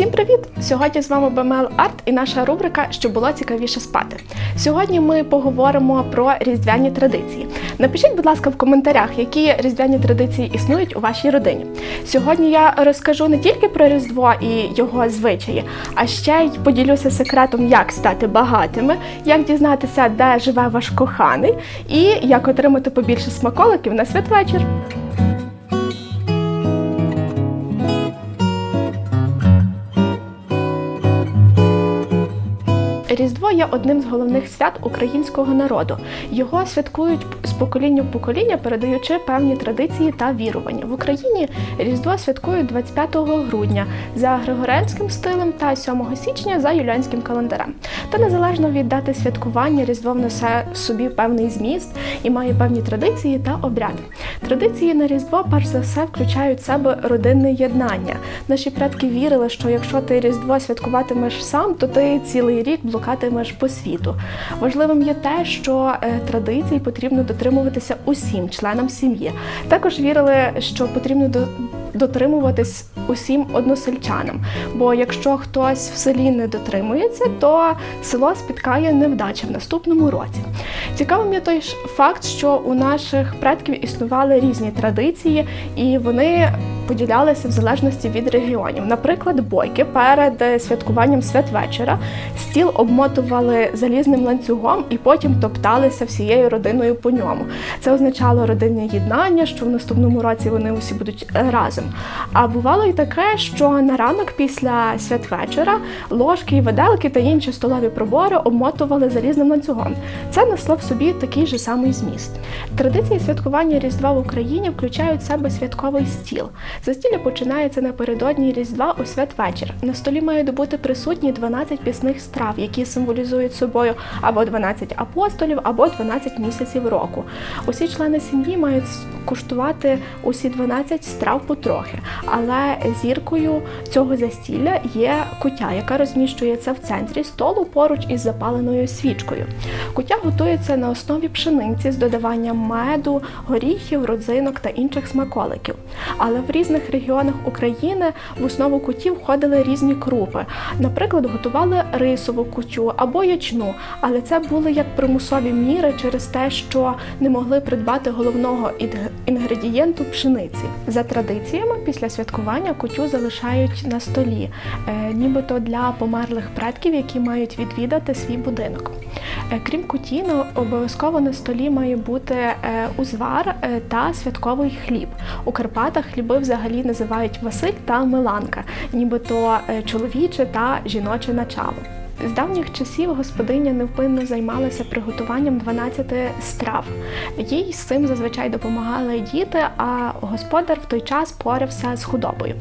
Всім привіт! Сьогодні з вами БМЛ Арт і наша рубрика Що було цікавіше спати. Сьогодні ми поговоримо про різдвяні традиції. Напишіть, будь ласка, в коментарях, які різдвяні традиції існують у вашій родині. Сьогодні я розкажу не тільки про Різдво і його звичаї, а ще й поділюся секретом, як стати багатими, як дізнатися, де живе ваш коханий, і як отримати побільше смаколиків на святвечір. Різдво є одним з головних свят українського народу. Його святкують з покоління в покоління, передаючи певні традиції та вірування. В Україні Різдво святкують 25 грудня за григоріанським стилем та 7 січня за юліанським календарем. Та незалежно від дати святкування, Різдво внесе в собі певний зміст і має певні традиції та обряди. Традиції на Різдво, перш за все, включають в себе родинне єднання. Наші предки вірили, що якщо ти Різдво святкуватимеш сам, то ти цілий рік блукатимеш по світу. Важливим є те, що е, традицій потрібно дотримуватися усім членам сім'ї. Також вірили, що потрібно до дотримуватись усім односельчанам. Бо якщо хтось в селі не дотримується, то село спіткає невдача в наступному році. Цікавим є той факт, що у наших предків існували різні традиції, і вони поділялися в залежності від регіонів. Наприклад, бойки перед святкуванням святвечора стіл обмотували залізним ланцюгом і потім топталися всією родиною по ньому. Це означало родинне єднання, що в наступному році вони усі будуть разом. А бувало й таке, що на ранок після святвечора ложки виделки та інші столові прибори обмотували залізним ланцюгом. Це несло в собі такий же самий зміст. Традиції святкування Різдва в Україні включають в себе святковий стіл. Застілля починається напередодні Різдва у святвечір. На столі мають бути присутні 12 пісних страв, які символізують собою або 12 апостолів, або 12 місяців року. Усі члени сім'ї мають куштувати усі 12 страв потрохи, але зіркою цього застілля є кутя, яка розміщується в центрі столу поруч із запаленою свічкою. Кутя готується на основі пшениці з додаванням меду, горіхів, родзинок та інших смаколиків. Але в різних регіонах України в основу кутів входили різні крупи. Наприклад, готували рисову кутю або ячну, але це були як примусові міри через те, що не могли придбати головного інгредієнту пшениці. За традиціями, після святкування кутю залишають на столі, е, нібито для померлих предків, які мають відвідати свій будинок. Е, Крім куті, обов'язково на столі має бути е, узвар та святковий хліб. У Карпатах хліби взагалі називають Василь та Миланка, нібито чоловіче та жіноче начало. З давніх часів господиня невпинно займалася приготуванням 12 страв. Їй з цим зазвичай допомагали діти, а господар в той час порався з худобою.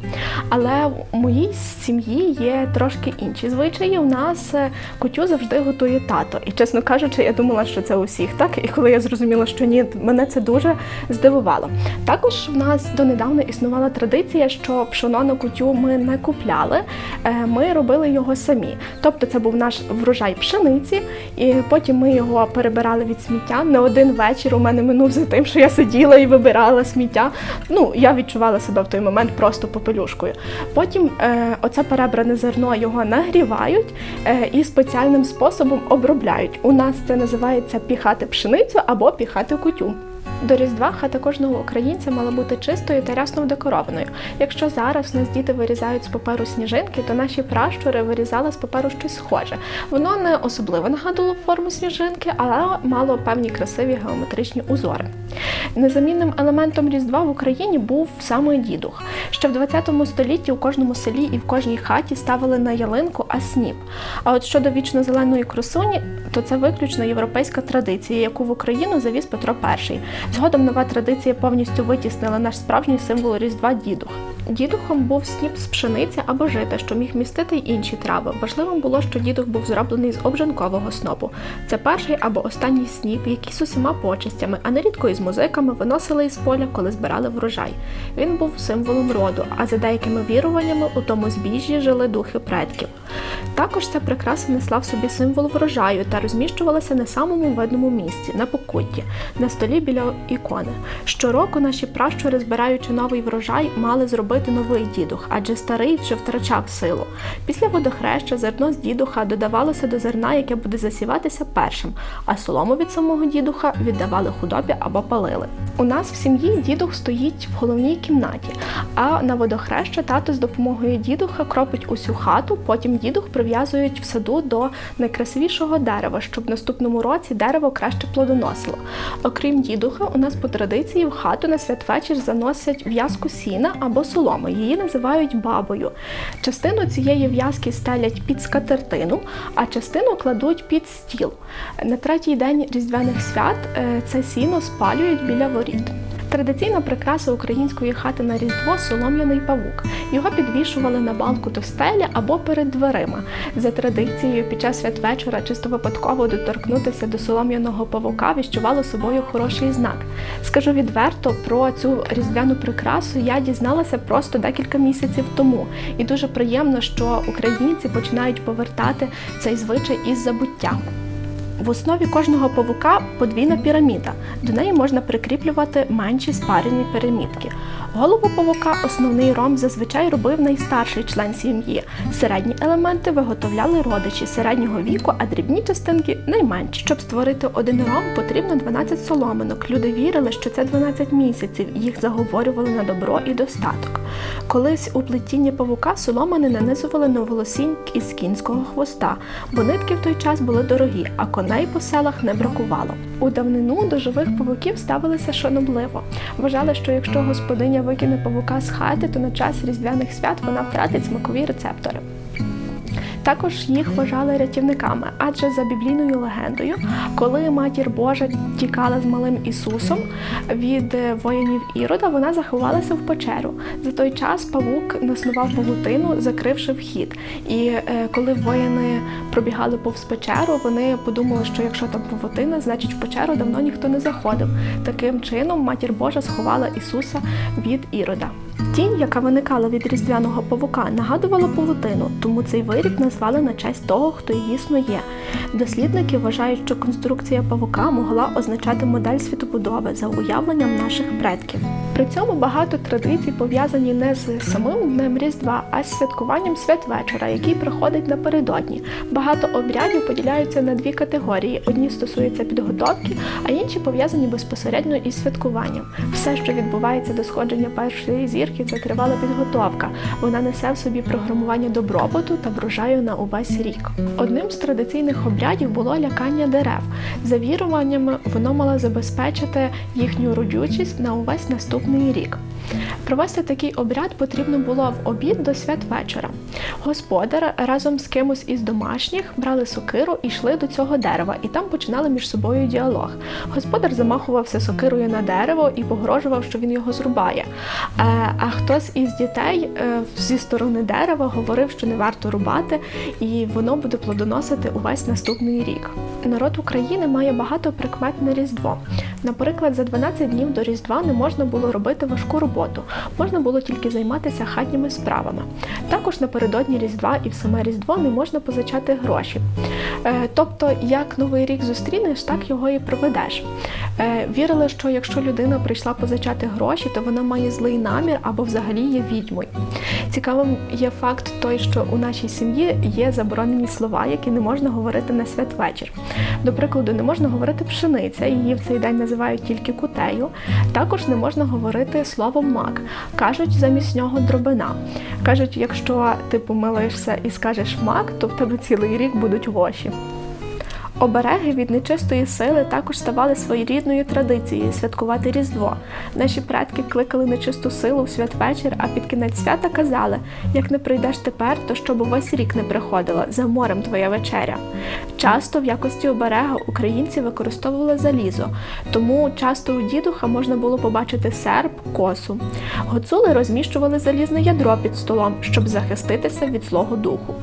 Але в моїй сім'ї є трошки інші звичаї. У нас е, кутю завжди готує тато. І чесно кажучи, я думала, що це у всіх так. І коли я зрозуміла, що ні, мене це дуже здивувало. Також в нас донедавна існувала традиція, що пшоно на кутю ми не купляли, е, ми робили його самі. Тобто це був наш врожай пшениці, і потім ми його перебирали від сміття. Не один вечір у мене минув за тим, що я сиділа і вибирала сміття. Ну, я відчувала себе в той момент просто попелюшкою. Потім е, оце перебране зерно його нагрівають е, і спеціальним способом обробляють. У нас це називається піхати пшеницю або піхати кутю. До Різдва хата кожного українця мала бути чистою та рясно вдекорованою. Якщо зараз у нас діти вирізають з паперу сніжинки, то наші пращури вирізали з паперу щось схоже. Воно не особливо нагадувало форму сніжинки, але мало певні красиві геометричні узори. Незамінним елементом Різдва в Україні був саме дідух. Ще в 20 столітті у кожному селі і в кожній хаті ставили на ялинку асніп. А от щодо вічно-зеленої красуні, то це виключно європейська традиція, яку в Україну завіз Петро І. Згодом нова традиція повністю витіснила наш справжній символ Різдва дідух. Дідухом був сніп з пшениці або жита, що міг містити й інші трави. Важливим було, що дідух був зроблений з обжанкового снопу. Це перший або останній сніп, який з усіма почестями, а нерідко і з музиками виносили із поля, коли збирали врожай. Він був символом роду, а за деякими віруваннями у тому збіжжі жили духи предків. Також ця прикраса несла в собі символ врожаю та розміщувалася на самому видному місці на покутті. На столі біля ікони. Щороку наші пращури, збираючи новий врожай, мали зробити новий дідух, адже старий вже втрачав силу. Після водохреща зерно з дідуха додавалося до зерна, яке буде засіватися першим, а солому від самого дідуха віддавали худобі або палили. У нас в сім'ї дідух стоїть в головній кімнаті, а на водохреща тато з допомогою дідуха кропить усю хату, потім дідух прив'язують в саду до найкрасивішого дерева, щоб в наступному році дерево краще плодоносило. Окрім дідуха, у нас по традиції в хату на святвечір заносять в'язку сіна або соломи. Її називають бабою. Частину цієї в'язки стелять під скатертину, а частину кладуть під стіл. На третій день різдвяних свят е, це сіно спалюють біля воріт. Традиційна прикраса української хати на Різдво солом'яний павук. Його підвішували на балку до стелі або перед дверима. За традицією, під час святвечора чисто випадково доторкнутися до солом'яного павука віщувало собою хороший знак. Скажу відверто, про цю різдвяну прикрасу я дізналася просто декілька місяців тому, і дуже приємно, що українці починають повертати цей звичай із забуття. В основі кожного павука подвійна піраміда. До неї можна прикріплювати менші спарені пірамідки. Голову павука основний ромб зазвичай робив найстарший член сім'ї. Середні елементи виготовляли родичі середнього віку, а дрібні частинки найменші. Щоб створити один ромб, потрібно 12 соломинок. Люди вірили, що це 12 місяців, їх заговорювали на добро і достаток. Колись у плетінні павука соломини нанизували на волосінь із кінського хвоста, бо нитки в той час були дорогі, а коней по селах не бракувало. У давнину до живих павуків ставилися шанобливо. Вважали, що якщо господиня викине павука з хати, то на час різдвяних свят вона втратить смакові рецептори. Також їх вважали рятівниками, адже за біблійною легендою, коли матір Божа тікала з малим Ісусом від е, воїнів Ірода, вона заховалася в печеру. За той час павук наснував павутину, закривши вхід. І е, коли воїни пробігали повз печеру, вони подумали, що якщо там павутина, значить в печеру давно ніхто не заходив. Таким чином матір Божа сховала Ісуса від Ірода. Тінь, яка виникала від різдвяного павука, нагадувала павутину, тому цей виріб назвали на честь того, хто її снує. Дослідники вважають, що конструкція павука могла означати модель світобудови за уявленням наших предків. При цьому багато традицій пов'язані не з самим днем Різдва, а з святкуванням святвечора, який приходить напередодні. Багато обрядів поділяються на дві категорії: одні стосуються підготовки, а інші пов'язані безпосередньо із святкуванням. Все, що відбувається до сходження першої зірки, це тривала підготовка. Вона несе в собі програмування добробуту та врожаю на увесь рік. Одним з традиційних обрядів було лякання дерев. За віруваннями, воно мало забезпечити їхню родючість на увесь наступний рік. Провести такий обряд потрібно було в обід до святвечора. Господар разом з кимось із домашніх брали сокиру і йшли до цього дерева, і там починали між собою діалог. Господар замахувався сокирою на дерево і погрожував, що він його зрубає. Е, А хтось із дітей е, зі сторони дерева говорив, що не варто рубати, і воно буде плодоносити увесь наступний рік. Народ України має багато прикмет на Різдво. Наприклад, за 12 днів до Різдва не можна було робити важку роботу, можна було тільки займатися хатніми справами. Також напередодні Різдва і в саме Різдво не можна позичати гроші. Е, Тобто, як новий рік зустрінеш, так його і проведеш. Е, Вірили, що якщо людина прийшла позичати гроші, то вона має злий намір або взагалі є відьмою. Цікавим є факт той, що у нашій сім'ї є заборонені слова, які не можна говорити на святвечір. До прикладу, не можна говорити пшениця, її в цей день називають тільки кутею. Також не можна говорити словом мак. Кажуть замість нього дробина. Кажуть, якщо ти помилишся і скажеш мак, то в тебе цілий рік будуть воші. Обереги від нечистої сили також ставали своєрідною традицією святкувати Різдво. Наші предки кликали нечисту силу в святвечір, а під кінець свята казали: як не прийдеш тепер, то щоб увесь рік не приходила, за морем твоя вечеря. Часто в якості оберега українці використовували залізо, тому часто у дідуха можна було побачити серп, косу. Гоцули розміщували залізне ядро під столом, щоб захиститися від злого духу.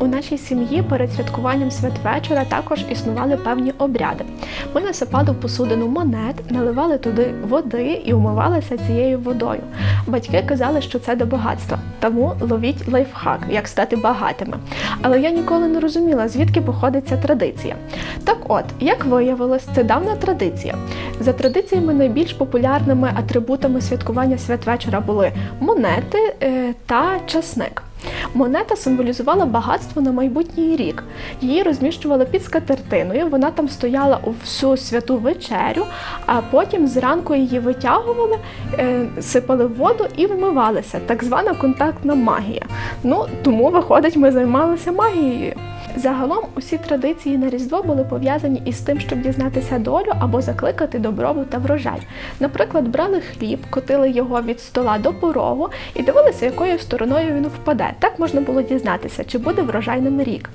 У нашій сім'ї перед святкуванням святвечора також існували певні обряди. Ми насипали в посудину монет, наливали туди води і умивалися цією водою. Батьки казали, що це до багатства, тому ловіть лайфхак, як стати багатими. Але я ніколи не розуміла, звідки походить ця традиція. Так от, як виявилось, це давна традиція. За традиціями найбільш популярними атрибутами святкування святвечора були монети е, та часник. Монета символізувала багатство на майбутній рік. Її розміщували під скатертиною. Вона там стояла у всю святу вечерю, а потім зранку її витягували, е, сипали в воду і вмивалися. Так звана контактна магія. Ну тому, виходить, ми займалися магією. Загалом усі традиції на Різдво були пов'язані із тим, щоб дізнатися долю або закликати добробут та врожай. Наприклад, брали хліб, котили його від стола до порогу і дивилися, якою стороною він впаде. Так можна було дізнатися, чи буде врожайним рік.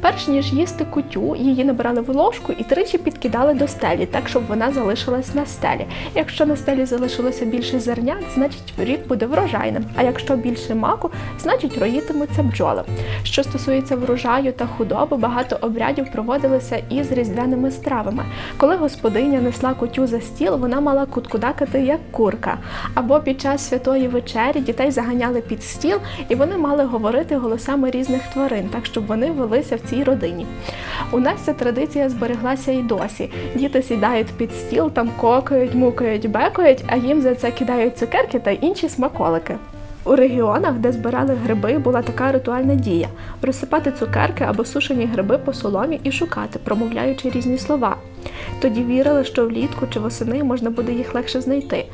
Перш ніж їсти кутю, її набирали в ложку і тричі підкидали до стелі, так щоб вона залишилась на стелі. Якщо на стелі залишилося більше зерня, значить рік буде врожайним. А якщо більше маку, значить роїтимуться бджоли. Що стосується врожаю та худоби, багато обрядів проводилися із різдвяними стравами. Коли господиня несла кутю за стіл, вона мала куткудакати як курка. Або під час святої вечері дітей заганяли під стіл, і вони мали говорити голосами різних тварин, так щоб вони велися в цій родині. У нас ця традиція збереглася і досі. Діти сідають під стіл, там кокають, мукають, бекають, а їм за це кидають цукерки та інші смаколики. У регіонах, де збирали гриби, була така ритуальна дія розсипати цукерки або сушені гриби по соломі і шукати, промовляючи різні слова. Тоді вірили, що влітку чи восени можна буде їх легше знайти.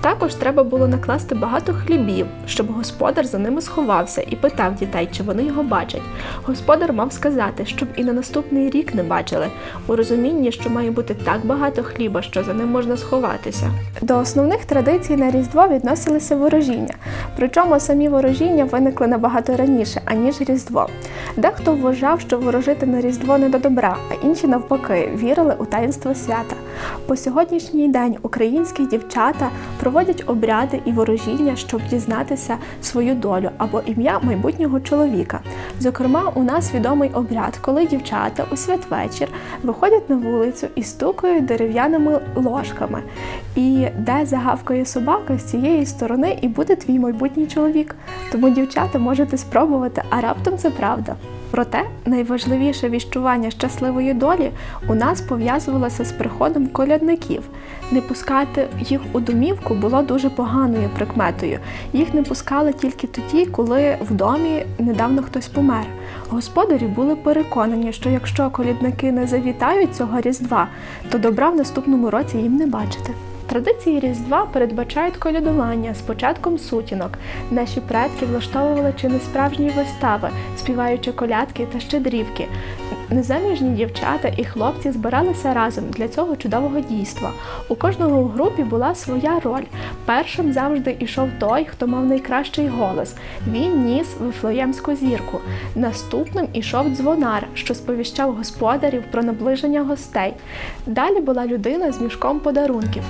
Також треба було накласти багато хлібів, щоб господар за ними сховався і питав дітей, чи вони його бачать. Господар мав сказати, щоб і на наступний рік не бачили, у розумінні, що має бути так багато хліба, що за ним можна сховатися. До основних традицій на Різдво відносилися ворожіння. Причому самі ворожіння виникли набагато раніше, аніж Різдво. Дехто вважав, що ворожити на Різдво не до добра, а інші навпаки вірили у таїнство свята. По сьогоднішній день українські дівчата проводять обряди і ворожіння, щоб дізнатися свою долю або ім'я майбутнього чоловіка. Зокрема, у нас відомий обряд, коли дівчата у святвечір виходять на вулицю і стукають дерев'яними ложками. І де загавкає собака з цієї сторони, і буде твій майбутній чоловік. Тому, дівчата, можете спробувати, а раптом це правда. Проте найважливіше віщування щасливої долі у нас пов'язувалося з приходом колядників. Не пускати їх у домівку було дуже поганою прикметою. Їх не пускали тільки тоді, коли в домі недавно хтось помер. Господарі були переконані, що якщо колядники не завітають цього різдва, то добра в наступному році їм не бачити. Традиції Різдва передбачають колядування з початком сутінок. Наші предки влаштовували чи не справжні вистави, співаючи колядки та щедрівки. Незаміжні дівчата і хлопці збиралися разом для цього чудового дійства. У кожного у групі була своя роль. Першим завжди ішов той, хто мав найкращий голос. Він ніс вифлеємську зірку. Наступним ішов дзвонар, що сповіщав господарів про наближення гостей. Далі була людина з мішком подарунків.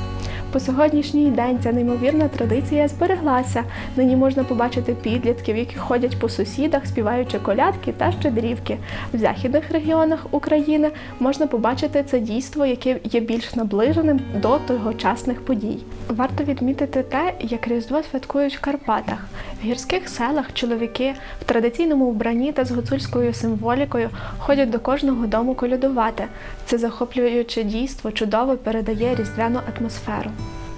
По сьогоднішній день ця неймовірна традиція збереглася. Нині можна побачити підлітків, які ходять по сусідах, співаючи колядки та щедрівки. В західних регіонах України можна побачити це дійство, яке є більш наближеним до тогочасних подій. Варто відмітити те, як Різдво святкують в Карпатах. В гірських селах чоловіки в традиційному вбранні та з гуцульською символікою ходять до кожного дому колядувати. Це захоплююче дійство чудово передає різдвяну атмосферу.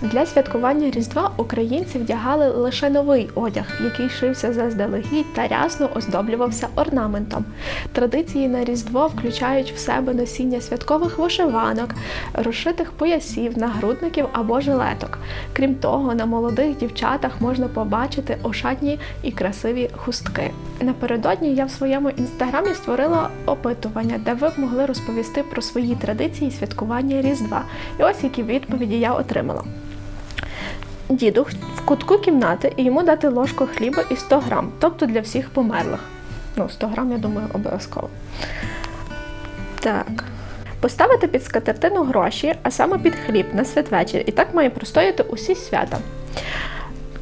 Для святкування Різдва українці вдягали лише новий одяг, який шився заздалегідь та рясно оздоблювався орнаментом. Традиції на Різдво включають в себе носіння святкових вишиванок, розшитих поясів, нагрудників або жилеток. Крім того, на молодих дівчатах можна побачити ошатні і красиві хустки. Напередодні я в своєму інстаграмі створила опитування, де ви б могли розповісти про свої традиції святкування Різдва. І ось які відповіді я отримала діду в кутку кімнати і йому дати ложку хліба і 100 грам, тобто для всіх померлих. Ну, 100 грам, я думаю, обов'язково. Так. Поставити під скатертину гроші, а саме під хліб на святвечір. І так має простояти усі свята.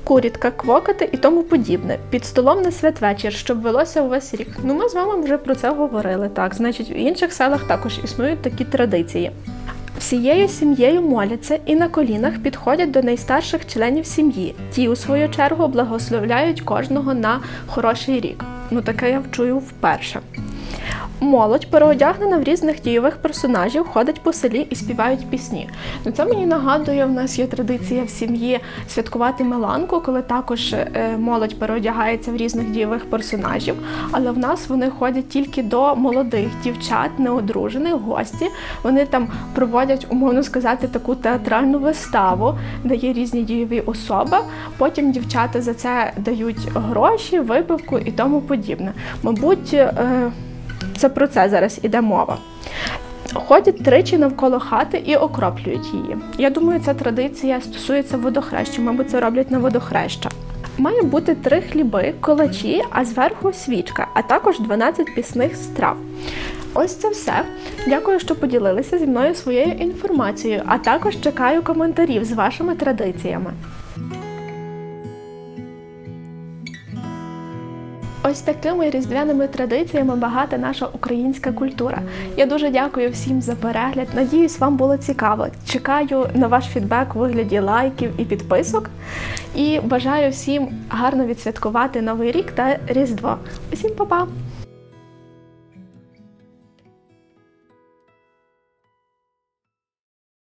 курітка, квокати і тому подібне. Під столом на святвечір, щоб велося увесь рік. Ну, ми з вами вже про це говорили. Так, значить, в інших селах також існують такі традиції. Всією сім'єю моляться і на колінах підходять до найстарших членів сім'ї. Ті, у свою чергу, благословляють кожного на хороший рік. Ну, таке я вчую вперше. Молодь, переодягнена в різних дійових персонажів, ходить по селі і співають пісні. Ну це мені нагадує, в нас є традиція в сім'ї святкувати Меланку, коли також е, молодь переодягається в різних дійових персонажів. Але в нас вони ходять тільки до молодих дівчат, неодружених, гості. Вони там проводять, умовно сказати, таку театральну виставу, де є різні дійові особи. Потім дівчата за це дають гроші, випивку і тому подібне. Мабуть. Це про це зараз іде мова. Ходять тричі навколо хати і окроплюють її. Я думаю, ця традиція стосується водохреща, мабуть, це роблять на водохреща. Має бути три хліби, колачі, а зверху свічка, а також 12 пісних страв. Ось це все. Дякую, що поділилися зі мною своєю інформацією, а також чекаю коментарів з вашими традиціями. Ось такими різдвяними традиціями багата наша українська культура. Я дуже дякую всім за перегляд. Надіюсь, вам було цікаво. Чекаю на ваш фідбек у вигляді лайків і підписок. І бажаю всім гарно відсвяткувати Новий рік та Різдво. Усім па-па!